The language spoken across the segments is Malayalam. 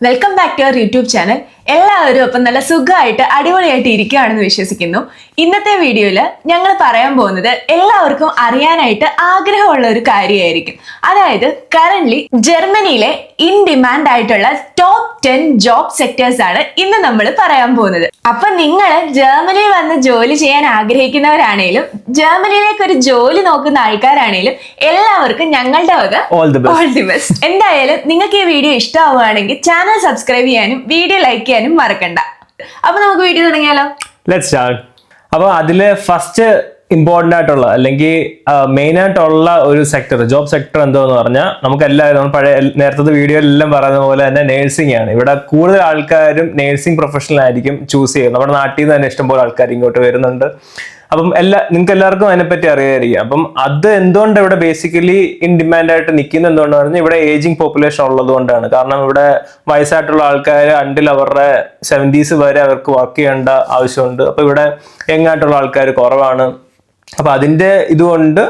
Welcome back to our YouTube channel എല്ലാവരും അപ്പം നല്ല സുഖമായിട്ട് അടിപൊളിയായിട്ട് ഇരിക്കുകയാണെന്ന് വിശ്വസിക്കുന്നു. ഇന്നത്തെ വീഡിയോയിൽ ഞങ്ങൾ പറയാൻ പോകുന്നത് എല്ലാവർക്കും അറിയാനായിട്ട് ആഗ്രഹമുള്ള ഒരു കാര്യമായിരിക്കും. അതായത് കറന്റ് ജർമ്മനിയിലെ ഇൻ ഡിമാൻഡ് ആയിട്ടുള്ള ടോപ്പ് ടെൻ ജോബ് സെക്ടേഴ്സ് ആണ് ഇന്ന് നമ്മൾ പറയാൻ പോകുന്നത്. അപ്പൊ നിങ്ങൾ ജർമ്മനിയിൽ വന്ന് ജോലി ചെയ്യാൻ ആഗ്രഹിക്കുന്നവരാണേലും ജർമ്മനിയിലേക്ക് ഒരു ജോലി നോക്കുന്ന ആൾക്കാരാണേലും എല്ലാവർക്കും ഞങ്ങളുടെ വക ഓൾ ദി ബെസ്റ്റ് എന്തായാലും നിങ്ങൾക്ക് ഈ വീഡിയോ ഇഷ്ടമാവുകയാണെങ്കിൽ ചാനൽ സബ്സ്ക്രൈബ് ചെയ്യാനും വീഡിയോ ലൈക്ക് ചെയ്യാനും മറക്കണ്ട. അപ്പൊ നമുക്ക് വീഡിയോ തുടങ്ങിയാലോ? ലെറ്റ് സ്റ്റാർട്ട് അപ്പോൾ അതിൽ ഫസ്റ്റ് ഇമ്പോർട്ടന്റ് ആയിട്ടുള്ള അല്ലെങ്കിൽ മെയിൻ ആയിട്ടുള്ള ഒരു സെക്ടർ ജോബ് സെക്ടർ എന്തോന്ന് പറഞ്ഞാൽ നമുക്ക് എല്ലാവരും നമ്മൾ പഴയ നേരത്തെ വീഡിയോയിലെല്ലാം പറയുന്ന പോലെ തന്നെ നേഴ്സിംഗ് ആണ്. ഇവിടെ കൂടുതൽ ആൾക്കാരും നേഴ്സിംഗ് പ്രൊഫഷണൽ ആയിരിക്കും ചൂസ് ചെയ്യുന്നത്. നമ്മുടെ നാട്ടിൽ നിന്ന് തന്നെ ഇഷ്ടംപോലെ ആൾക്കാർ ഇങ്ങോട്ട് വരുന്നുണ്ട്. അപ്പം എല്ലാ നിങ്ങൾക്ക് എല്ലാവർക്കും അതിനെപ്പറ്റി അറിയായിരിക്കും. അപ്പം അത് എന്തുകൊണ്ട് ഇവിടെ ബേസിക്കലി ഇൻ ഡിമാൻഡ് ആയിട്ട് നിൽക്കുന്നത് എന്തുകൊണ്ടാണ് പറഞ്ഞാൽ ഇവിടെ ഏജിങ് പോപ്പുലേഷൻ ഉള്ളത് കൊണ്ടാണ്. കാരണം ഇവിടെ വയസ്സായിട്ടുള്ള ആൾക്കാർ അണ്ടിൽ അവരുടെ സെവന്റീസ് വരെ അവർക്ക് വർക്ക് ചെയ്യേണ്ട ആവശ്യമുണ്ട്. അപ്പോൾ ഇവിടെ യങ്ങായിട്ടുള്ള ആൾക്കാർ കുറവാണ്. അപ്പോൾ അതിന്റെ ഇതുകൊണ്ട്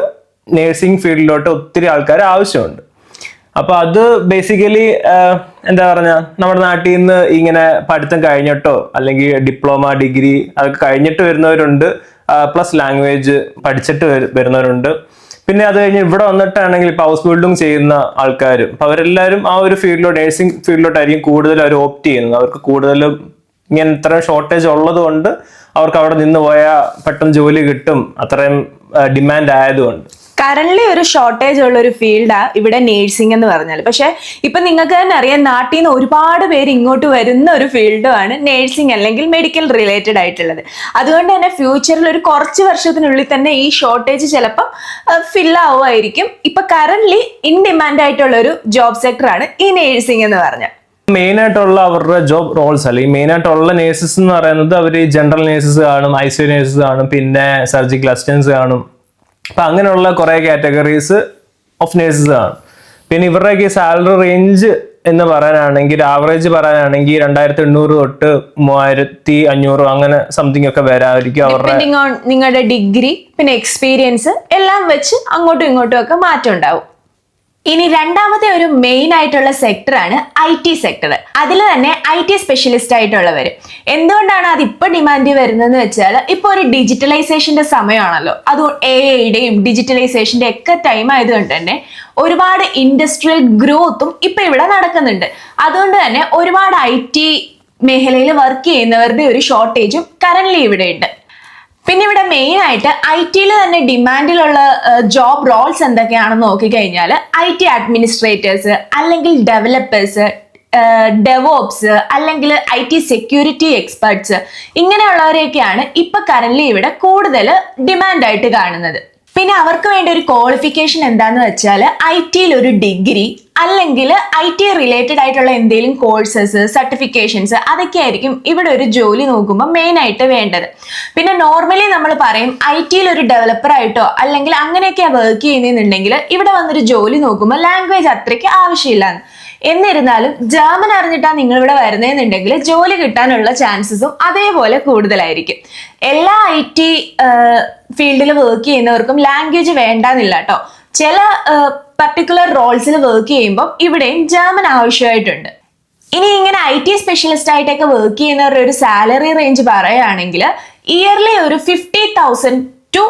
നേഴ്സിംഗ് ഫീൽഡിലോട്ട് ഒത്തിരി ആൾക്കാർ ആവശ്യമുണ്ട്. അപ്പോൾ അത് ബേസിക്കലി എന്താ പറഞ്ഞ നമ്മുടെ നാട്ടിൽ നിന്ന് ഇങ്ങനെ പഠിത്തം കഴിഞ്ഞിട്ടോ അല്ലെങ്കിൽ ഡിപ്ലോമ ഡിഗ്രി അതൊക്കെ കഴിഞ്ഞിട്ട് വരുന്നവരുണ്ട്. പ്ലസ് ലാംഗ്വേജ് പഠിച്ചിട്ട് വരുന്നവരുണ്ട്. പിന്നെ അത് കഴിഞ്ഞ് ഇവിടെ വന്നിട്ടാണെങ്കിൽ ഇപ്പൊ ഹൗസ് ബിൽഡിംഗ് ചെയ്യുന്ന ആൾക്കാർ അപ്പൊ അവരെല്ലാവരും ആ ഒരു ഫീൽഡിലോട്ട് നേഴ്സിംഗ് ഫീൽഡിലോട്ടായിരിക്കും കൂടുതൽ അവർ ഓപ്റ്റ് ചെയ്യുന്നത്. അവർക്ക് കൂടുതലും ഇങ്ങനെ ഇത്രയും ഷോർട്ടേജ് ഉള്ളത് കൊണ്ട് അവർക്ക് അവിടെ നിന്ന് പോയാൽ പെട്ടെന്ന് ജോലി കിട്ടും. അത്രയും ഡിമാൻഡ് ആയതുകൊണ്ട് കറന്റ് ഒരു ഷോർട്ടേജ് ഉള്ള ഒരു ഫീൽഡാ ഇവിടെ നേഴ്സിംഗ് എന്ന് പറഞ്ഞാൽ പക്ഷെ ഇപ്പൊ നിങ്ങൾക്ക് തന്നെ അറിയാം നാട്ടിൽ നിന്ന് ഒരുപാട് പേര് ഇങ്ങോട്ട് വരുന്ന ഒരു ഫീൽഡുമാണ് നേഴ്സിംഗ് അല്ലെങ്കിൽ മെഡിക്കൽ റിലേറ്റഡ് ആയിട്ടുള്ളത്. അതുകൊണ്ട് തന്നെ ഫ്യൂച്ചറിൽ ഒരു കുറച്ച് വർഷത്തിനുള്ളിൽ തന്നെ ഈ ഷോർട്ടേജ് ചിലപ്പം ഫിൽ ആവുമായിരിക്കും. ഇപ്പൊ കറന്റ് ഇൻ ഡിമാൻഡ് ആയിട്ടുള്ള ഒരു ജോബ് സെക്ടറാണ് ഈ നേഴ്സിംഗ് എന്ന് പറഞ്ഞാൽ. മെയിൻ ആയിട്ടുള്ള അവരുടെ ജോബ് റോൾസ് അല്ലെങ്കിൽ മെയിൻ ആയിട്ടുള്ള നേഴ്സസ് എന്ന് പറയുന്നത് അവർ ജനറൽ നേഴ്സസ് കാണും ഐ സി നേഴ്സസ് കാണും പിന്നെ സർജിക്കൽ അസിസ്റ്റൻസ് കാണും. അപ്പൊ അങ്ങനെയുള്ള കുറേ കാറ്റഗറീസ് ഓഫ് നേഴ്സസ് ആണ്. പിന്നെ ഇവരുടെയൊക്കെ സാലറി റേഞ്ച് എന്ന് പറയാനാണെങ്കിൽ ആവറേജ് പറയാനാണെങ്കിൽ രണ്ടായിരത്തി എണ്ണൂറ് തൊട്ട് മൂവായിരത്തി അഞ്ഞൂറ് അങ്ങനെ സംതിങ് ഒക്കെ വരാമായിരിക്കും അവരുടെ നിങ്ങളുടെ ഡിഗ്രി പിന്നെ എക്സ്പീരിയൻസ് എല്ലാം വെച്ച് അങ്ങോട്ടും ഇങ്ങോട്ടും ഒക്കെ മാറ്റം ഉണ്ടാവും. ഇനി രണ്ടാമത്തെ ഒരു മെയിൻ ആയിട്ടുള്ള സെക്ടറാണ് ഐ ടി സെക്ടർ അതിൽ തന്നെ ഐ ടി സ്പെഷ്യലിസ്റ്റ് ആയിട്ടുള്ളവർ എന്തുകൊണ്ടാണ് അത് ഡിമാൻഡ് വരുന്നതെന്ന് വെച്ചാൽ ഇപ്പോൾ ഒരു ഡിജിറ്റലൈസേഷന്റെ സമയമാണല്ലോ അത് എ ഐയുടെയും ഡിജിറ്റലൈസേഷന്റെ ഒക്കെ ടൈം ആയതുകൊണ്ട് തന്നെ ഒരുപാട് ഇൻഡസ്ട്രിയൽ ഗ്രോത്തും ഇപ്പൊ ഇവിടെ നടക്കുന്നുണ്ട്. അതുകൊണ്ട് തന്നെ ഒരുപാട് ഐ ടി മേഖലയിൽ വർക്ക് ചെയ്യുന്നവരുടെ ഒരു ഷോർട്ടേജും കറന്റ് ഇവിടെ ഉണ്ട് പിന്നെ ഇവിടെ മെയിൻ ആയിട്ട് ഐ ടിയിൽ തന്നെ ഡിമാൻഡിലുള്ള ജോബ് റോൾസ് എന്തൊക്കെയാണെന്ന് നോക്കിക്കഴിഞ്ഞാൽ ഐ ടി അഡ്മിനിസ്ട്രേറ്റേഴ്സ് അല്ലെങ്കിൽ ഡെവലപ്പേഴ്സ് ഡെവോപ്സ് അല്ലെങ്കിൽ ഐ ടി സെക്യൂരിറ്റി എക്സ്പെർട്സ് ഇങ്ങനെയുള്ളവരെയൊക്കെയാണ് ഇപ്പൊ കറന്റ് ഇവിടെ കൂടുതൽ ഡിമാൻഡായിട്ട് കാണുന്നത്. പിന്നെ അവർക്ക് വേണ്ട ഒരു ക്വാളിഫിക്കേഷൻ എന്താന്ന് വെച്ചാൽ ഐ ടിയിൽ ഒരു ഡിഗ്രി അല്ലെങ്കിൽ ഐ ടി റിലേറ്റഡ് ആയിട്ടുള്ള എന്തെങ്കിലും കോഴ്സസ് സർട്ടിഫിക്കേഷൻസ് അതൊക്കെ ആയിരിക്കും ഇവിടെ ഒരു ജോലി നോക്കുമ്പോൾ മെയിൻ ആയിട്ട് വേണ്ടത്. പിന്നെ നോർമലി നമ്മൾ പറയും ഐ ടിയിൽ ഒരു ഡെവലപ്പർ ആയിട്ടോ അല്ലെങ്കിൽ അങ്ങനെയൊക്കെ വർക്ക് ചെയ്യുന്നുണ്ടെങ്കിൽ ഇവിടെ വന്നൊരു ജോലി നോക്കുമ്പോൾ ലാംഗ്വേജ് അത്രയ്ക്ക് ആവശ്യമില്ലാന്ന്. എന്നിരുന്നാലും ജർമ്മൻ അറിഞ്ഞിട്ടാണ് നിങ്ങൾ ഇവിടെ വരുന്നതെന്നുണ്ടെങ്കിൽ ജോലി കിട്ടാനുള്ള ചാൻസസും അതേപോലെ കൂടുതലായിരിക്കും. എല്ലാ ഐ ടി ഫീൽഡിൽ വർക്ക് ചെയ്യുന്നവർക്കും ലാംഗ്വേജ് വേണ്ടെന്നില്ല കേട്ടോ ചില പർട്ടിക്കുലർ റോൾസിൽ വർക്ക് ചെയ്യുമ്പോൾ ഇവിടെയും ജർമ്മൻ ആവശ്യമായിട്ടുണ്ട്. ഇനി ഇങ്ങനെ ഐ ടി സ്പെഷ്യലിസ്റ്റ് ആയിട്ടൊക്കെ വർക്ക് ചെയ്യുന്നവരുടെ ഒരു സാലറി റേഞ്ച് പറയുകയാണെങ്കിൽ ഇയർലി ഒരു fifty thousand to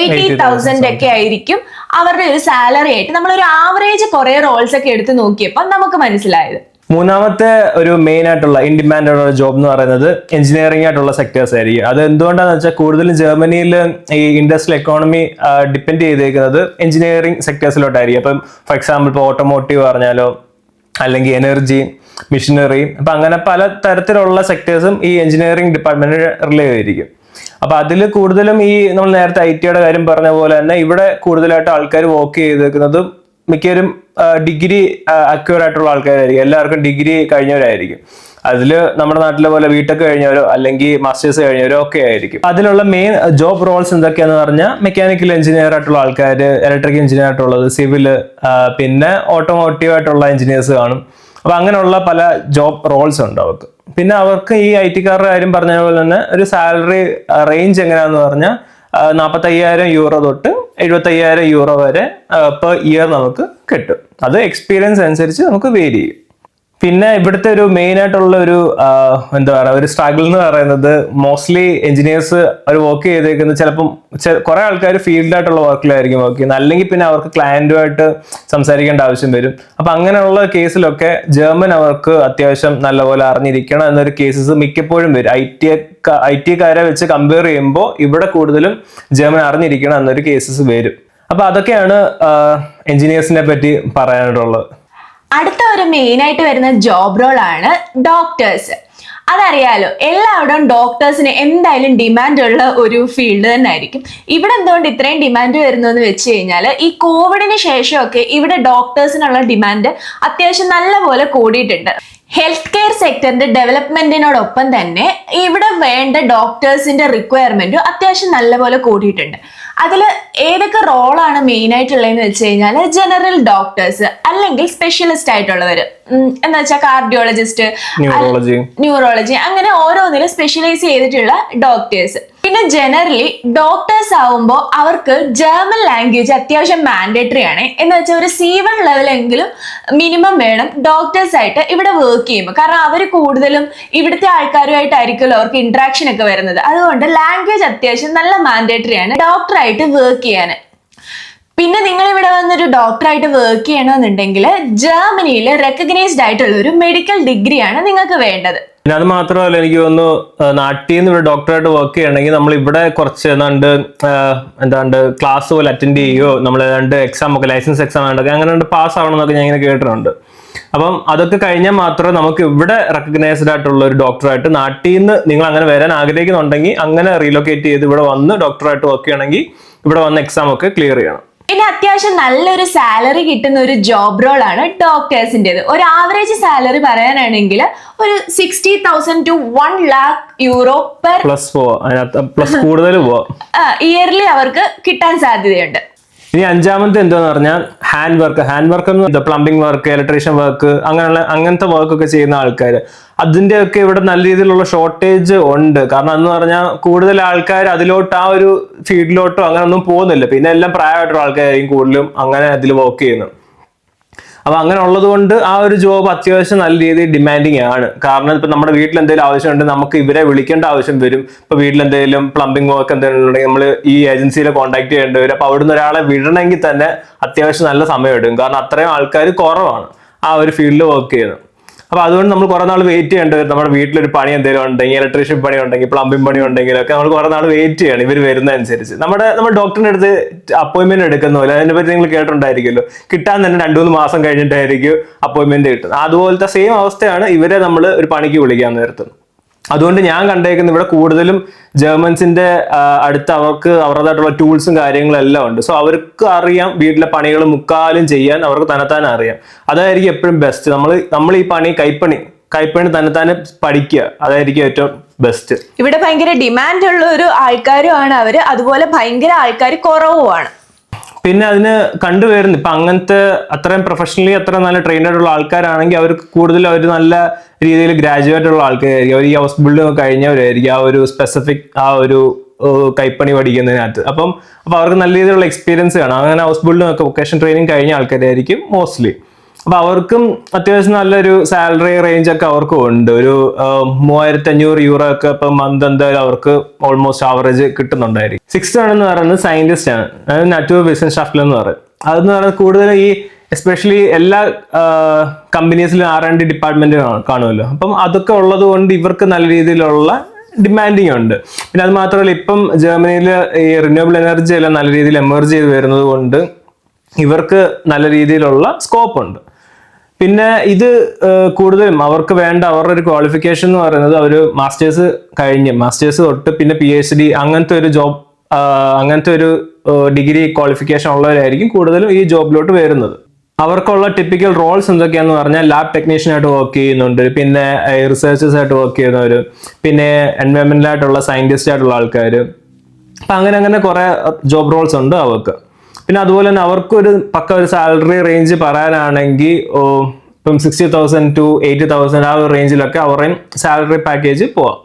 eighty thousand ഒക്കെ ആയിരിക്കും അവരുടെ ഒരു സാലറി ആയിട്ട്. നമ്മൾ ഒരു ആവറേജ് കുറെ റോൾസ് ഒക്കെ എടുത്ത് നോക്കിയപ്പോൾ നമുക്ക് മനസ്സിലായത്. മൂന്നാമത്തെ ഒരു മെയിൻ ആയിട്ടുള്ള ഇൻ ഡിമാൻഡ് ആയിട്ടുള്ള ജോബ് എന്ന് പറയുന്നത് എഞ്ചിനീയറിംഗ് ആയിട്ടുള്ള സെക്ടേഴ്സ് ആയിരിക്കും. അത് എന്തുകൊണ്ടാണെന്ന് വെച്ചാൽ കൂടുതലും ജർമ്മനിയിൽ ഈ ഇൻഡസ്ട്രിയൽ എക്കോണമി ഡിപ്പെൻഡ് ചെയ്തേക്കുന്നത് എഞ്ചിനീയറിംഗ് സെക്ടേഴ്സിലോട്ടായിരിക്കും അപ്പം ഫോർ എക്സാമ്പിൾ ഇപ്പോൾ ഓട്ടോമോട്ടീവ് പറഞ്ഞാലോ അല്ലെങ്കിൽ എനർജി മിഷനറി അപ്പം അങ്ങനെ പല തരത്തിലുള്ള സെക്ടേഴ്സും ഈ എഞ്ചിനീയറിംഗ് ഡിപ്പാർട്ട്മെന്റിന് റിലേ ചെയ്തിരിക്കും അപ്പൊ അതിൽ കൂടുതലും ഈ നമ്മൾ നേരത്തെ ഐ ടിയുടെ കാര്യം പറഞ്ഞ പോലെ തന്നെ ഇവിടെ കൂടുതലായിട്ട് ആൾക്കാർ വർക്ക് ചെയ്തേക്കുന്നത് മിക്കവരും ഡിഗ്രി അക്യൂർ ആയിട്ടുള്ള ആൾക്കാരായിരിക്കും. എല്ലാവർക്കും ഡിഗ്രി കഴിഞ്ഞവരായിരിക്കും. അതിൽ നമ്മുടെ നാട്ടിലെ പോലെ ബിടെക് കഴിഞ്ഞവരോ അല്ലെങ്കിൽ മാസ്റ്റേഴ്സ് കഴിഞ്ഞവരോ ഒക്കെ ആയിരിക്കും. അതിലുള്ള മെയിൻ ജോബ് റോൾസ് എന്തൊക്കെയാന്ന് പറഞ്ഞാൽ മെക്കാനിക്കൽ എഞ്ചിനീയർ ആയിട്ടുള്ള ആൾക്കാർ ഇലക്ട്രിക് എഞ്ചിനീയർ ആയിട്ടുള്ളത് സിവിൽ പിന്നെ ഓട്ടോമോട്ടീവ് ആയിട്ടുള്ള എഞ്ചിനീയേഴ്സ് കാണും. അപ്പൊ അങ്ങനെയുള്ള പല ജോബ് റോൾസ് ഉണ്ട് അവർക്ക്. പിന്നെ അവർക്ക് ഈ ഐ ടിക്കാരുടെ കാര്യം പറഞ്ഞ പോലെ തന്നെ ഒരു സാലറി റേഞ്ച് എങ്ങനെയാന്ന് പറഞ്ഞാൽ നാൽപ്പത്തയ്യായിരം യൂറോ തൊട്ട് എഴുപത്തയ്യായിരം യൂറോ വരെ പെർ ഇയർ നമുക്ക് കിട്ടും. അത് എക്സ്പീരിയൻസ് അനുസരിച്ച് നമുക്ക് വേരി ചെയ്യും. പിന്നെ ഇവിടുത്തെ ഒരു മെയിൻ ആയിട്ടുള്ള ഒരു എന്താ പറയുക ഒരു സ്ട്രഗിൾ എന്ന് പറയുന്നത് മോസ്റ്റ്ലി എഞ്ചിനീയേഴ്സ് അവർ വർക്ക് ചെയ്തേക്കുന്നത് ചിലപ്പം കുറെ ആൾക്കാർ ഫീൽഡായിട്ടുള്ള വർക്കിലായിരിക്കും വർക്ക് ചെയ്യുന്നത്. അല്ലെങ്കിൽ പിന്നെ അവർക്ക് ക്ലയന്റുമായിട്ട് സംസാരിക്കേണ്ട ആവശ്യം വരും. അപ്പം അങ്ങനെയുള്ള കേസിലൊക്കെ ജർമ്മൻ അവർക്ക് അത്യാവശ്യം നല്ലപോലെ അറിഞ്ഞിരിക്കണം എന്നൊരു കേസസ് മിക്കപ്പോഴും വരും. ഐ ടി ഐ ടിക്കാരെ വെച്ച് കമ്പയർ ചെയ്യുമ്പോൾ ഇവിടെ കൂടുതലും ജർമ്മൻ അറിഞ്ഞിരിക്കണം എന്നൊരു കേസസ് വരും. അപ്പം അതൊക്കെയാണ് എഞ്ചിനീയേഴ്സിനെ പറ്റി പറയാനായിട്ടുള്ളത് അടുത്ത ഒരു മെയിൻ ആയിട്ട് വരുന്ന ജോബ് റോൾ ആണ് ഡോക്ടേഴ്സ് അതറിയാലോ എല്ലാവരും ഡോക്ടേഴ്സിന് എന്തായാലും ഡിമാൻഡ് ഉള്ള ഒരു ഫീൽഡ് തന്നെ ആയിരിക്കും ഇവിടെ എന്തുകൊണ്ട് ഇത്രയും ഡിമാൻഡ് വരുന്നു എന്ന് വെച്ച് കഴിഞ്ഞാൽ ഈ കോവിഡിന് ശേഷമൊക്കെ ഇവിടെ ഡോക്ടേഴ്സിനുള്ള ഡിമാൻഡ് അത്യാവശ്യം നല്ലപോലെ കൂടിയിട്ടുണ്ട്. ഹെൽത്ത് കെയർ സെക്ടറിന്റെ ഡെവലപ്മെന്റിനോടൊപ്പം തന്നെ ഇവിടെ വേണ്ട ഡോക്ടേഴ്സിന്റെ റിക്വയർമെന്റും അത്യാവശ്യം നല്ലപോലെ കൂടിയിട്ടുണ്ട്. അതിൽ ഏതൊക്കെ റോളാണ് മെയിൻ ആയിട്ടുള്ളതെന്ന് വെച്ച് കഴിഞ്ഞാൽ ജനറൽ ഡോക്ടേഴ്സ് അല്ലെങ്കിൽ സ്പെഷ്യലിസ്റ്റ് ആയിട്ടുള്ളവർ എന്ന് വെച്ചാൽ കാർഡിയോളജിസ്റ്റ് ന്യൂറോളജി ന്യൂറോളജി അങ്ങനെ ഓരോന്നിലും സ്പെഷ്യലൈസ് ചെയ്തിട്ടുള്ള ഡോക്ടേഴ്സ് പിന്നെ ജനറലി ഡോക്ടേഴ്സ് ആവുമ്പോൾ അവർക്ക് ജർമ്മൻ ലാംഗ്വേജ് അത്യാവശ്യം മാൻഡേറ്ററി ആണ്. എന്ന് വെച്ചാൽ ഒരു സി വൺ ലെവലെങ്കിലും മിനിമം വേണം ഡോക്ടേഴ്സ് ആയിട്ട് ഇവിടെ വർക്ക് ചെയ്യുമ്പോൾ കാരണം അവർ കൂടുതലും ഇവിടുത്തെ ആൾക്കാരുമായിട്ടായിരിക്കുമല്ലോ അവർക്ക് ഇന്ററാക്ഷൻ ഒക്കെ വരുന്നത്. അതുകൊണ്ട് ലാംഗ്വേജ് അത്യാവശ്യം നല്ല മാൻഡേറ്ററി ആണ് ഡോക്ടറായിട്ട് വർക്ക് ചെയ്യാൻ പിന്നെ നിങ്ങൾ ഇവിടെ വന്നൊരു ഡോക്ടറായിട്ട് വർക്ക് ചെയ്യണമെന്നുണ്ടെങ്കിൽ ജർമ്മനിയിൽ റെക്കഗ്നൈസ്ഡ് ആയിട്ടുള്ള ഒരു മെഡിക്കൽ ഡിഗ്രിയാണ് നിങ്ങൾക്ക് വേണ്ടത്. പിന്നെ അത് മാത്രമല്ല എനിക്ക് തോന്നുന്നു നാട്ടിൽ നിന്ന് ഇവിടെ ഡോക്ടറായിട്ട് വർക്ക് ചെയ്യണമെങ്കിൽ നമ്മൾ ഇവിടെ കുറച്ച് ഏതാണ്ട് എന്താണ്ട് ക്ലാസ് പോലെ അറ്റൻഡ് ചെയ്യുകയോ നമ്മൾ ഏതാണ്ട് എക്സാം ഒക്കെ ലൈസൻസ് എക്സാം ആണ്ടൊക്കെ അങ്ങനെ പാസ് ആവണം എന്നൊക്കെ ഞാൻ ഇങ്ങനെ കേട്ടിട്ടുണ്ട്. അപ്പം അതൊക്കെ കഴിഞ്ഞാൽ മാത്രമേ നമുക്ക് ഇവിടെ റെക്കഗ്നൈസ്ഡ് ആയിട്ടുള്ള ഒരു ഡോക്ടറായിട്ട് നാട്ടിൽ നിന്ന് നിങ്ങൾ അങ്ങനെ വരാൻ ആഗ്രഹിക്കുന്നുണ്ടെങ്കിൽ അങ്ങനെ റീലൊക്കേറ്റ് ചെയ്ത് ഇവിടെ വന്ന് ഡോക്ടറായിട്ട് വർക്ക് ചെയ്യണമെങ്കിൽ ഇവിടെ വന്ന് എക്സാം ഒക്കെ ക്ലിയർ ചെയ്യണം. പിന്നെ അത്യാവശ്യം നല്ലൊരു സാലറി കിട്ടുന്ന ഒരു ജോബ് റോൾ ആണ് ഡോക്ടേഴ്സിന്റെത് ഒരു ആവറേജ് സാലറി പറയാനാണെങ്കിൽ ഒരു sixty thousand two one lakh euro per plus plus കൂടുതൽ ഇയർലി അവർക്ക് കിട്ടാൻ സാധ്യതയുണ്ട്. ഇനി അഞ്ചാമത്തെ എന്താന്ന് പറഞ്ഞാൽ ഹാൻഡ് വർക്ക് ഹാൻഡ് വർക്ക് എന്ന് പ്ലംബിംഗ് വർക്ക് ഇലക്ട്രീഷ്യൻ വർക്ക് അങ്ങനെയുള്ള അങ്ങനത്തെ വർക്ക് ഒക്കെ ചെയ്യുന്ന ആൾക്കാർ അതിന്റെ ഒക്കെ ഇവിടെ നല്ല രീതിയിലുള്ള ഷോർട്ടേജ് ഉണ്ട്. കാരണം എന്ന് പറഞ്ഞാൽ കൂടുതൽ ആൾക്കാർ അതിലോട്ട് ആ ഒരു ഫീൽഡിലോട്ടോ അങ്ങനെ ഒന്നും പോകുന്നില്ല. പിന്നെ എല്ലാം പ്രായമായിട്ടുള്ള ആൾക്കാരായിരിക്കും കൂടുതലും അങ്ങനെ അതിൽ വർക്ക് ചെയ്യുന്നത്. അപ്പൊ അങ്ങനെ ഉള്ളത് കൊണ്ട് ആ ഒരു ജോബ് അത്യാവശ്യം നല്ല രീതിയിൽ ഡിമാൻഡിങ് ആണ്. കാരണം ഇപ്പൊ നമ്മുടെ വീട്ടിൽ എന്തെങ്കിലും ആവശ്യമുണ്ട് നമുക്ക് ഇവരെ വിളിക്കേണ്ട ആവശ്യം വരും. ഇപ്പൊ വീട്ടിൽ എന്തെങ്കിലും പ്ലംബിംഗ് വർക്ക് എന്തെങ്കിലും ഉണ്ടെങ്കിൽ നമ്മൾ ഈ ഏജൻസിയിൽ കോൺടാക്ട് ചെയ്യേണ്ടി വരും. അപ്പൊ അവിടുന്ന് ഒരാളെ വിടണമെങ്കിൽ തന്നെ അത്യാവശ്യം നല്ല സമയം എടുക്കും. കാരണം അത്രയും ആൾക്കാർ കുറവാണ് ആ ഒരു ഫീൽഡിൽ വർക്ക് ചെയ്യുന്നത്. അപ്പൊ അതുകൊണ്ട് നമ്മൾ കുറെ നാൾ വെയിറ്റ് ചെയ്യേണ്ടി വരും. നമ്മുടെ വീട്ടിലൊരു പണി എന്തെങ്കിലും ഉണ്ടെങ്കിൽ ഇലക്ട്രീഷ്യൻ പണി ഉണ്ടെങ്കിൽ പ്ലംബിംഗ് പണി ഉണ്ടെങ്കിലൊക്കെ നമ്മൾ കുറെ നാൾ വെയിറ്റ് ചെയ്യണം. ഇവർ വരുന്നതനുസരിച്ച്. നമ്മുടെ നമ്മൾ ഡോക്ടറിന്റെ അടുത്ത് അപ്പോയിന്റ്മെന്റ് എടുക്കുന്ന പോലെ അതിനെ പറ്റി നിങ്ങൾ കേട്ടിട്ടുണ്ടായിരിക്കുമല്ലോ. കിട്ടാൻ തന്നെ രണ്ടു മൂന്ന് മാസം കഴിഞ്ഞിട്ടായിരിക്കും അപ്പോയിന്റ്മെന്റ് കിട്ടുന്നത്. അതുപോലത്തെ സെയിം അവസ്ഥയാണ് ഇവരെ നമ്മൾ ഒരു പണിക്ക് വിളിക്കാൻ നേരത്ത് അതുകൊണ്ട് ഞാൻ കണ്ടേക്കുന്ന ഇവിടെ കൂടുതലും ജർമ്മൻസിന്റെ അടുത്ത് അവർക്ക് അവരുടേതായിട്ടുള്ള ടൂൾസും കാര്യങ്ങളും എല്ലാം ഉണ്ട്. സോ അവർക്ക് അറിയാം വീട്ടിലെ പണികൾ മുക്കാലും ചെയ്യാൻ അവർക്ക് തന്നെത്താൻ അറിയാം. അതായിരിക്കും എപ്പോഴും ബെസ്റ്റ് നമ്മൾ നമ്മൾ ഈ പണി കൈപ്പണി കൈപ്പണി തന്നെത്താനെ പഠിക്കുക. അതായിരിക്കും ഏറ്റവും ബെസ്റ്റ് ഇവിടെ ഭയങ്കര ഡിമാൻഡ് ഉള്ള ഒരു ആൾക്കാരുമാണ് അവർ. അതുപോലെ ഭയങ്കര ആൾക്കാർ കുറവുമാണ്. പിന്നെ അതിന് കണ്ടുവരുന്നു ഇപ്പൊ അങ്ങനത്തെ അത്രയും പ്രൊഫഷണലി അത്ര നല്ല ട്രെയിൻഡ് ഉള്ള ആൾക്കാരാണെങ്കിൽ അവർക്ക് കൂടുതൽ അവർ നല്ല രീതിയിൽ ഗ്രാജുവേറ്റ് ഉള്ള ആൾക്കാരായിരിക്കും. അവർ ഈ ഹൗസ് ബിൽഡിംഗ് കഴിഞ്ഞവരായിരിക്കും ആ ഒരു സ്പെസിഫിക് ആ ഒരു കൈപ്പണി പഠിക്കുന്നതിനകത്ത്. അപ്പം അപ്പൊ അവർക്ക് നല്ല രീതിയിലുള്ള എക്സ്പീരിയൻസ് കാണും അങ്ങനെ ഹൗസ് ബിൽഡിംഗ് ഒക്കെ വൊക്കേഷൻ ട്രെയിനിങ് കഴിഞ്ഞ ആൾക്കാരായിരിക്കും മോസ്റ്റ്ലി അപ്പൊ അവർക്കും അത്യാവശ്യം നല്ലൊരു സാലറി റേഞ്ച് ഒക്കെ അവർക്കും ഉണ്ട്. ഒരു മൂവായിരത്തി അഞ്ഞൂറ് യൂറോ ഒക്കെ ഇപ്പൊ മന്ത് എന്തായാലും അവർക്ക് ഓൾമോസ്റ്റ് ആവറേജ് കിട്ടുന്നുണ്ടായിരിക്കും. സിക്സ് ആണെന്ന് പറയുന്നത് സയന്റിസ്റ്റ് ആണ്. അതായത് നാറ്റു ബിസിനസ് ഷാഫ്റ്റിൽ എന്ന് പറയും. അതെന്ന് പറയുന്നത് കൂടുതലും ഈ എസ്പെഷ്യലി എല്ലാ കമ്പനീസിലും ആർ ആൻഡ് ഡി ഡിപ്പാർട്ട്മെന്റ് കാണുമല്ലോ. അപ്പം അതൊക്കെ ഉള്ളത് കൊണ്ട് ഇവർക്ക് നല്ല രീതിയിലുള്ള ഡിമാൻഡിങ് ഉണ്ട്. പിന്നെ അത് മാത്രമല്ല ഇപ്പം ജർമ്മനിയിൽ ഈ റിന്യൂവബിൾ എനർജി എല്ലാം നല്ല രീതിയിൽ എമർജ് ചെയ്ത് വരുന്നത് കൊണ്ട് ഇവർക്ക് നല്ല രീതിയിലുള്ള സ്കോപ്പ് ഉണ്ട്. പിന്നെ ഇത് കൂടുതലും അവർക്ക് വേണ്ട അവരുടെ ഒരു ക്വാളിഫിക്കേഷൻ എന്ന് പറയുന്നത് അവർ മാസ്റ്റേഴ്സ് കഴിഞ്ഞ് മാസ്റ്റേഴ്സ് തൊട്ട് പിന്നെ പി എച്ച് ഡി അങ്ങനത്തെ ഒരു ജോബ് അങ്ങനത്തെ ഒരു ഡിഗ്രി ക്വാളിഫിക്കേഷൻ ഉള്ളവരായിരിക്കും കൂടുതലും ഈ ജോബിലോട്ട് വരുന്നത്. അവർക്കുള്ള ടിപ്പിക്കൽ റോൾസ് എന്തൊക്കെയാണെന്ന് പറഞ്ഞാൽ ലാബ് ടെക്നീഷ്യൻ ആയിട്ട് വർക്ക് ചെയ്യുന്നുണ്ട് പിന്നെ റിസർച്ചേഴ്സ് ആയിട്ട് വർക്ക് ചെയ്യുന്നവർ പിന്നെ എൻവയോൺമെന്റൽ ആയിട്ടുള്ള സയന്റിസ്റ്റ് ആയിട്ടുള്ള ആൾക്കാർ അപ്പൊ അങ്ങനെ അങ്ങനെ കുറെ ജോബ് റോൾസ് ഉണ്ട് അവർക്ക്. പിന്നെ അതുപോലെ തന്നെ അവർക്കൊരു പക്ക ഒരു സാലറി റേഞ്ച് പറയാനാണെങ്കിൽ ഇപ്പം sixty thousand two eighty thousand ആ ഒരു റേഞ്ചിലൊക്കെ അവരുടെയും സാലറി പാക്കേജ് പോവാം.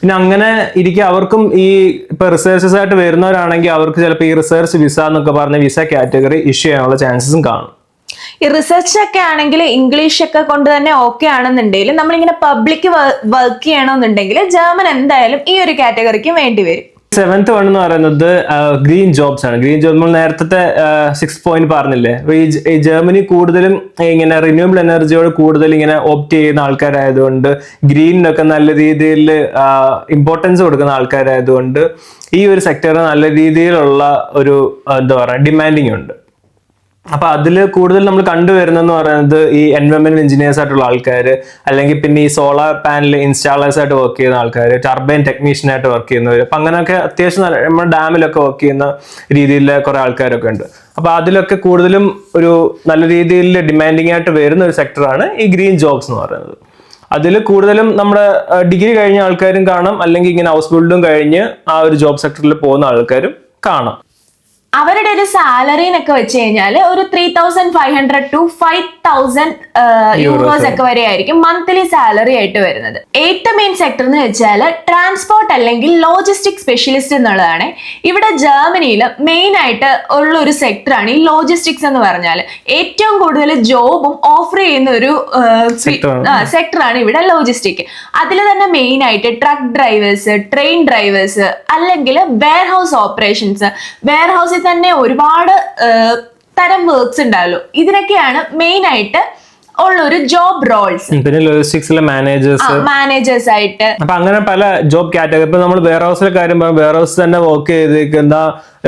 പിന്നെ അങ്ങനെ ഇരിക്കുക അവർക്കും ഈ ഇപ്പൊ റിസർച്ചസ് ആയിട്ട് വരുന്നവരാണെങ്കിൽ അവർക്ക് ചിലപ്പോൾ ഈ റിസർച്ച് വിസ എന്നൊക്കെ പറഞ്ഞ വിസ കാറ്റഗറി ഇഷ്യൂ ചെയ്യാനുള്ള ചാൻസസും കാണും. ഈ റിസർച്ച് ഒക്കെ ആണെങ്കിൽ ഇംഗ്ലീഷ് ഒക്കെ കൊണ്ട് തന്നെ ഓക്കെ ആണെന്നുണ്ടെങ്കിൽ നമ്മളിങ്ങനെ പബ്ലിക് വർക്ക് ചെയ്യണമെന്നുണ്ടെങ്കിൽ ജർമ്മൻ എന്തായാലും ഈ ഒരു കാറ്റഗറിക്ക് വേണ്ടി വരും. സെവൻത്ത് വൺ എന്ന് പറയുന്നത് ഗ്രീൻ ജോബ്സ് ആണ്. ഗ്രീൻ ജോബ് നമ്മൾ നേരത്തെ സിക്സ് പോയിന്റ് പറഞ്ഞില്ലേ? ഈ ജർമ്മനി കൂടുതലും ഇങ്ങനെ റിന്യൂവബിൾ എനർജിയോട് കൂടുതൽ ഇങ്ങനെ ഓപ്റ്റ് ചെയ്യുന്ന ആൾക്കാരായതുകൊണ്ട് ഗ്രീനിനൊക്കെ നല്ല രീതിയിൽ ഇമ്പോർട്ടൻസ് കൊടുക്കുന്ന ആൾക്കാരായതുകൊണ്ട് ഈ ഒരു സെക്ടർ നല്ല രീതിയിലുള്ള ഒരു എന്താ പറയുക ഡിമാൻഡിങ് ഉണ്ട്. അപ്പൊ അതിൽ കൂടുതൽ നമ്മൾ കണ്ടുവരുന്നെന്ന് പറയുന്നത് ഈ എൻവയോൺമെന്റ് എഞ്ചിനീയേഴ്സ് ആയിട്ടുള്ള ആൾക്കാർ അല്ലെങ്കിൽ പിന്നെ ഈ സോളാർ പാനൽ ഇൻസ്റ്റാളേഴ്സ് ആയിട്ട് വർക്ക് ചെയ്യുന്ന ആൾക്കാർ ടർബൈൻ ടെക്നീഷ്യൻ ആയിട്ട് വർക്ക് ചെയ്യുന്നവർ അപ്പൊ അങ്ങനെയൊക്കെ അത്യാവശ്യം നമ്മുടെ ഡാമിലൊക്കെ വർക്ക് ചെയ്യുന്ന രീതിയിലെ കുറെ ആൾക്കാരൊക്കെ ഉണ്ട്. അപ്പൊ അതിലൊക്കെ കൂടുതലും ഒരു നല്ല രീതിയിൽ ഡിമാൻഡിങ് ആയിട്ട് വരുന്ന ഒരു സെക്ടറാണ് ഈ ഗ്രീൻ ജോബ്സ് എന്ന് പറയുന്നത്. അതിൽ കൂടുതലും നമ്മുടെ ഡിഗ്രി കഴിഞ്ഞ ആൾക്കാരും കാണാം അല്ലെങ്കിൽ ഇങ്ങനെ ഹൗസ് ബിൽഡും കഴിഞ്ഞ് ആ ഒരു ജോബ് സെക്ടറിൽ പോകുന്ന ആൾക്കാരും കാണാം. അവരുടെ ഒരു സാലറി എന്നൊക്കെ വെച്ച് കഴിഞ്ഞാൽ ഒരു three thousand five hundred two five thousand euros ഒക്കെ വരെ ആയിരിക്കും മന്ത്ലി സാലറി ആയിട്ട് വരുന്നത്. ഏറ്റവും മെയിൻ സെക്ടർ എന്ന് വെച്ചാൽ ട്രാൻസ്പോർട്ട് അല്ലെങ്കിൽ ലോജിസ്റ്റിക് സ്പെഷ്യലിസ്റ്റ് എന്നുള്ളതാണ്. ഇവിടെ ജർമ്മനിയിൽ മെയിൻ ആയിട്ട് ഉള്ള ഒരു സെക്ടറാണ് ഈ ലോജിസ്റ്റിക്സ് എന്ന് പറഞ്ഞാൽ ഏറ്റവും കൂടുതൽ ജോബും ഓഫർ ചെയ്യുന്ന ഒരു സെക്ടർ ആണ്. സെക്ടറാണ് ഇവിടെ ലോജിസ്റ്റിക് അതിൽ തന്നെ മെയിൻ ആയിട്ട് ട്രക്ക് ഡ്രൈവേഴ്സ് ട്രെയിൻ ഡ്രൈവേഴ്സ് അല്ലെങ്കിൽ വെയർ ഹൗസ് ഓപ്പറേഷൻസ് വെയർ ഹൗസിൽ തന്നെ ഒരുപാട് തരം വർക്ക്സ് ഉണ്ടാവല്ലോ. ഇതിനൊക്കെയാണ് മെയിൻ ആയിട്ട് ഉള്ള ഒരു ജോബ് റോൾസ് പിന്നെ ലോജിസ്റ്റിക്സിലെ മാനേജേഴ്സ് മാനേജേഴ്സ് ആയിട്ട്. അപ്പൊ അങ്ങനെ പല ജോബ് കാറ്റഗറി ഇപ്പൊ നമ്മൾ വെയർ ഹൗസിലെ കാര്യം വെയർ ഹൗസ് തന്നെ വർക്ക് ചെയ്തിരിക്കുന്ന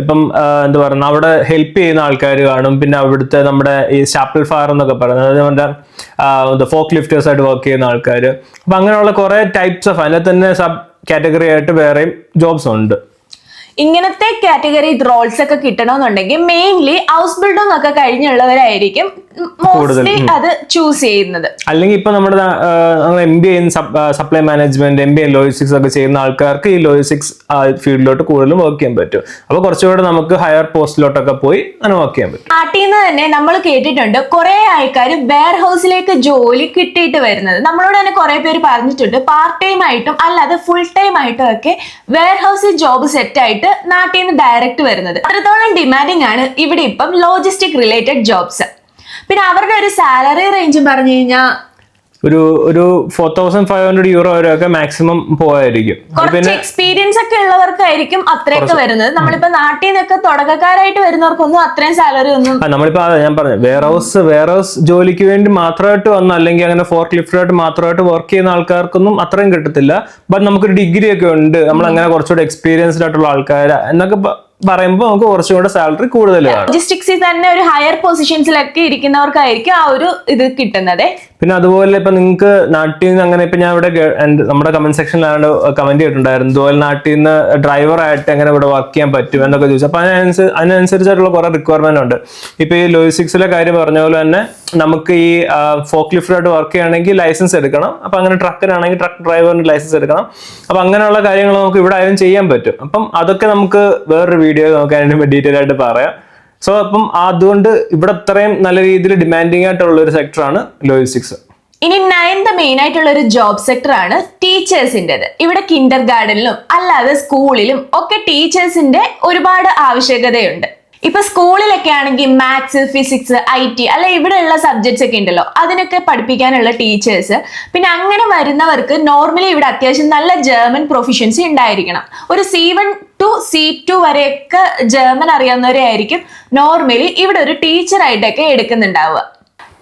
ഇപ്പം എന്താ പറയുക അവിടെ ഹെൽപ്പ് ചെയ്യുന്ന ആൾക്കാർ കാണും. പിന്നെ അവിടുത്തെ നമ്മുടെ ഈ സ്റ്റാപ്പിൾ ഫയർ എന്നൊക്കെ പറയുന്നത്. നമ്മുടെ ഫോക്ക് ലിഫ്റ്റേഴ്സ് ആയിട്ട് വർക്ക് ചെയ്യുന്ന ആൾക്കാർ അപ്പൊ അങ്ങനെയുള്ള കുറെ ടൈപ്സ് ഓഫ് അതിനെ തന്നെ സബ് കാറ്റഗറി ആയിട്ട് വേറെയും ജോബ്സ് ഉണ്ട്. ഇങ്ങനത്തെ കാറ്റഗറി റോൾസ് ഒക്കെ കിട്ടണമെന്നുണ്ടെങ്കിൽ മെയിൻലി ഹൗസ് ബിൽഡിംഗ് ഒക്കെ കഴിഞ്ഞുള്ളവരായിരിക്കും മോസ്റ്റ്ലി അത് ചൂസ് ചെയ്യുന്നത്. അല്ലെങ്കിൽ ഇപ്പൊ നമ്മുടെ M B A supply management M B A logistics ഒക്കെ ചെയ്യുന്ന ആൾക്കാർക്ക് ഈ ലോജിസ്റ്റിക്സ് ഫീൽഡിലോട്ട് കൂടുതലും വർക്ക് ചെയ്യാൻ പറ്റും. അപ്പൊ കുറച്ചുകൂടെ നമുക്ക് ഹയർ പോസ്റ്റിലോട്ടൊക്കെ പോയി അങ്ങനെ വർക്ക് ചെയ്യാൻ പറ്റും. നാട്ടിൽ നിന്ന് തന്നെ നമ്മൾ കേട്ടിട്ടുണ്ട് കുറെ ആൾക്കാർ വെയർ ഹൗസിലേക്ക് ജോലി കിട്ടിയിട്ട് വരുന്നത്. നമ്മളോട് തന്നെ കുറെ പേര് പറഞ്ഞിട്ടുണ്ട് പാർട്ട് ടൈം ആയിട്ടും അല്ലാതെ ഫുൾ ടൈം ആയിട്ടും ഒക്കെ വെയർ ഹൗസിൽ ജോബ് സെറ്റ് ആയിട്ട് നാട്ടിൽ നിന്ന് ഡയറക്റ്റ് വരുന്നത്. അത്രത്തോളം ഡിമാൻഡിങ് ആണ് ഇവിടെ ഇപ്പം ലോജിസ്റ്റിക് റിലേറ്റഡ് ജോബ്സ് പിന്നെ അവരുടെ ഒരു സാലറി റേഞ്ചും പറഞ്ഞു കഴിഞ്ഞാൽ ഒരു ഒരു four thousand five hundred euro വരെയൊക്കെ മാക്സിമം പോയായിരിക്കും കുറച്ച് എക്സ്പീരിയൻസ് ഒക്കെ ഉള്ളവർക്കായിരിക്കും അത്രയൊക്കെ വരുന്നത്. നമ്മളിപ്പോ നാട്ടിൽ നിന്നൊക്കെ തുടക്കക്കാരായിട്ട് വരുന്നവർക്കൊന്നും അത്രയും സാലറി ഒന്നും നമ്മളിപ്പോ ഞാൻ പറഞ്ഞു വെയർ ഹൗസ് വെയർ ഹൗസ് ജോലിക്ക് വേണ്ടി മാത്രമായിട്ട് വന്ന അല്ലെങ്കിൽ അങ്ങനെ ഫോർക്ക് ക്ലിഫ്റ്റായിട്ട് മാത്രമായിട്ട് വർക്ക് ചെയ്യുന്ന ആൾക്കാർക്കൊന്നും അത്രയും കിട്ടത്തില്ല. ബട്ട് നമുക്കൊരു ഡിഗ്രി ഒക്കെ ഉണ്ട് നമ്മൾ അങ്ങനെ കുറച്ചുകൂടെ എക്സ്പീരിയൻസ്ഡ് ആയിട്ടുള്ള ആൾക്കാർ എന്നൊക്കെ പറയുമ്പോൾ നമുക്ക് കുറച്ചുകൂടെ സാലറി കൂടുതൽ കാണും. ലോജിസ്റ്റിക്സിൽ തന്നെ ഒരു ഹയർ പൊസിഷൻസിലൊക്കെ ഇരിക്കുന്നവർക്കായിരിക്കും ആ ഒരു ഇത് കിട്ടുന്നത്. പിന്നെ അതുപോലെ ഇപ്പൊ നിങ്ങൾക്ക് നാട്ടിൽ നിന്ന് അങ്ങനെ ഇപ്പൊ ഞാൻ ഇവിടെ നമ്മുടെ കമന്റ് സെക്ഷനിലാണ് കമന്റ് ചെയ്തിട്ടുണ്ടായിരുന്നു. അതുപോലെ നാട്ടിൽ നിന്ന് ഡ്രൈവർ ആയിട്ട് എങ്ങനെ ഇവിടെ വർക്ക് ചെയ്യാൻ പറ്റും എന്നൊക്കെ ചോദിച്ചു. അപ്പൊ അതിനനുസരിച്ച് അതിനനുസരിച്ചായിട്ടുള്ള കുറെ റിക്വയർമെന്റ് ഉണ്ട്. ഇപ്പൊ ഈ ലോജിസ്റ്റിക്സിലെ കാര്യം പറഞ്ഞ പോലെ തന്നെ നമുക്ക് ഈ ഫോക്ക് ലിഫ്റ്റായിട്ട് വർക്ക് ചെയ്യണമെങ്കിൽ ലൈസൻസ് എടുക്കണം. അപ്പൊ അങ്ങനെ ട്രക്കിനാണെങ്കിൽ ട്രക്ക് ഡ്രൈവറിന് ലൈസൻസ് എടുക്കണം. അപ്പൊ അങ്ങനെയുള്ള കാര്യങ്ങൾ നമുക്ക് ഇവിടെ ആയാലും ചെയ്യാൻ പറ്റും. അപ്പം അതൊക്കെ നമുക്ക് വേറൊരു വീഡിയോ നമുക്ക് അതിന് ഡീറ്റെയിൽ ആയിട്ട് പറയാം. സോ അപ്പം അതുകൊണ്ട് ഇവിടെ അത്രയും നല്ല രീതിയിൽ ഡിമാൻഡിങ് ആയിട്ടുള്ള ഒരു സെക്ടറാണ് ലോജിസ്റ്റിക്സ് ഇനി നയൻത് മെയിൻ ആയിട്ടുള്ള ഒരു ജോബ് സെക്ടർ ആണ് ടീച്ചേഴ്സിന്റെത് ഇവിടെ കിൻഡർ ഗാർഡനിലും അല്ലാതെ സ്കൂളിലും ഒക്കെ ടീച്ചേഴ്സിന്റെ ഒരുപാട് ആവശ്യകതയുണ്ട്. ഇപ്പൊ സ്കൂളിലൊക്കെ ആണെങ്കിൽ മാത്സ് ഫിസിക്സ് ഐ ടി അല്ലെ ഇവിടെയുള്ള സബ്ജക്ട്സ് ഒക്കെ ഉണ്ടല്ലോ. അതിനൊക്കെ പഠിപ്പിക്കാനുള്ള ടീച്ചേഴ്സ് പിന്നെ അങ്ങനെ വരുന്നവർക്ക് നോർമലി ഇവിടെ അത്യാവശ്യം നല്ല ജർമ്മൻ പ്രൊഫിഷ്യൻസി ഉണ്ടായിരിക്കണം. ഒരു C one two C two വരെയൊക്കെ ജർമ്മൻ അറിയാവുന്നവരെ ആയിരിക്കും നോർമലി ഇവിടെ ഒരു ടീച്ചറായിട്ടൊക്കെ എടുക്കുന്നുണ്ടാവുക.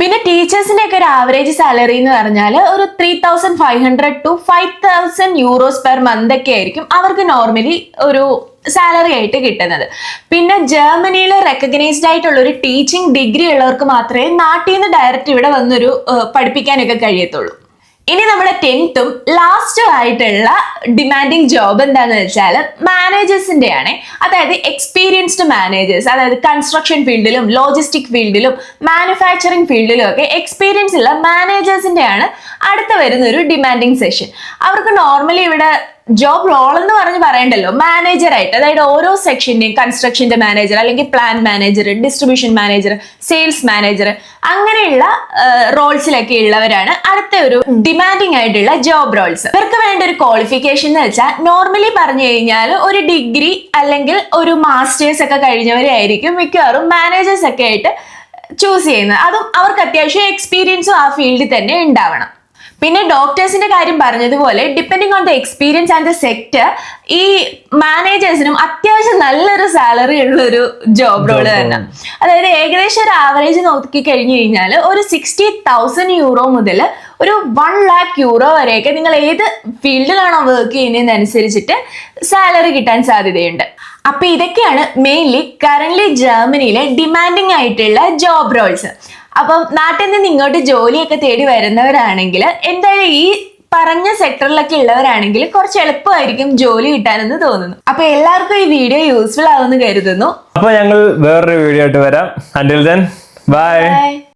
പിന്നെ ടീച്ചേഴ്സിന്റെ ഒക്കെ ഒരു ആവറേജ് സാലറി എന്ന് പറഞ്ഞാൽ ഒരു three thousand five hundred two five thousand euros per month ഒക്കെ ആയിരിക്കും. അവർക്ക് നോർമലി ഒരു സാലറി ആയിട്ട് കിട്ടുന്നത്. പിന്നെ ജർമ്മനിയിൽ റെക്കഗ്നൈസ്ഡ് ആയിട്ടുള്ള ഒരു ടീച്ചിങ് ഡിഗ്രി ഉള്ളവർക്ക് മാത്രമേ നാട്ടിൽ നിന്ന് ഡയറക്റ്റ് ഇവിടെ വന്നൊരു പഠിപ്പിക്കാനൊക്കെ കഴിയത്തുള്ളൂ. ഇനി നമ്മുടെ ടെൻത്തും ലാസ്റ്റും ആയിട്ടുള്ള ഡിമാൻഡിങ് ജോബ് എന്താന്ന് വെച്ചാൽ മാനേജേഴ്സിന്റെ ആണ്. അതായത് എക്സ്പീരിയൻസ്ഡ് മാനേജേഴ്സ് അതായത് കൺസ്ട്രക്ഷൻ ഫീൽഡിലും ലോജിസ്റ്റിക് ഫീൽഡിലും മാനുഫാക്ചറിങ് ഫീൽഡിലും ഒക്കെ എക്സ്പീരിയൻസ് ഉള്ള മാനേജേഴ്സിന്റെ ആണ് അടുത്ത വരുന്ന ഒരു ഡിമാൻഡിങ് സെഷൻ അവർക്ക് നോർമലി ഇവിടെ ജോബ് റോൾ എന്ന് പറഞ്ഞ് പറയണ്ടല്ലോ. മാനേജർ ആയിട്ട് അതായത് ഓരോ സെക്ഷന്റെയും കൺസ്ട്രക്ഷന്റെ മാനേജർ അല്ലെങ്കിൽ plan manager distribution manager sales manager അങ്ങനെയുള്ള റോൾസിലൊക്കെ ഉള്ളവരാണ് അടുത്ത ഒരു ഡിമാൻഡിങ് ആയിട്ടുള്ള ജോബ് റോൾസ് ഇവർക്ക് വേണ്ട ഒരു ക്വാളിഫിക്കേഷൻ എന്ന് വെച്ചാൽ നോർമലി പറഞ്ഞു കഴിഞ്ഞാൽ ഒരു ഡിഗ്രി അല്ലെങ്കിൽ ഒരു മാസ്റ്റേഴ്സ് ഒക്കെ കഴിഞ്ഞവരായിരിക്കും മിക്കവാറും മാനേജേഴ്സ് ഒക്കെ ആയിട്ട് ചൂസ് ചെയ്യുന്നത്. അതും അവർക്ക് അത്യാവശ്യം എക്സ്പീരിയൻസും ആ ഫീൽഡിൽ തന്നെ ഉണ്ടാവണം. പിന്നെ ഡോക്ടേഴ്സിന്റെ കാര്യം പറഞ്ഞതുപോലെ depending on the experience and the sector ഈ മാനേജേഴ്സിനും അത്യാവശ്യം നല്ലൊരു സാലറി ഉള്ള ഒരു ജോബ് റോൾ Job തന്നെ. അതായത് ഏകദേശം ഒരു ആവറേജ് നോക്കി കഴിഞ്ഞു കഴിഞ്ഞാൽ ഒരു സിക്സ്റ്റി തൗസൻഡ് യൂറോ മുതൽ ഒരു വൺ ലാക്ക് യൂറോ വരെയൊക്കെ നിങ്ങൾ ഏത് ഫീൽഡിലാണോ വർക്ക് ചെയ്യുന്നതിനനുസരിച്ചിട്ട് സാലറി കിട്ടാൻ സാധ്യതയുണ്ട്. അപ്പൊ ഇതൊക്കെയാണ് മെയിൻലി കറന്റ് ജർമ്മനിയിലെ ഡിമാൻഡിങ് ആയിട്ടുള്ള ജോബ് റോൾസ് അപ്പം നാട്ടിൽ നിന്ന് ഇങ്ങോട്ട് ജോലിയൊക്കെ തേടി വരുന്നവരാണെങ്കിൽ എന്തായാലും ഈ പറഞ്ഞ സെക്ടറിലൊക്കെ ഉള്ളവരാണെങ്കിൽ കുറച്ച് എളുപ്പമായിരിക്കും ജോലി കിട്ടാനെന്ന് തോന്നുന്നു. അപ്പൊ എല്ലാവർക്കും ഈ വീഡിയോ യൂസ്ഫുൾ ആവുമെന്ന് കരുതുന്നു. അപ്പൊ ഞങ്ങൾ വേറൊരു വീഡിയോ ആയിട്ട് വരാം. ബൈ.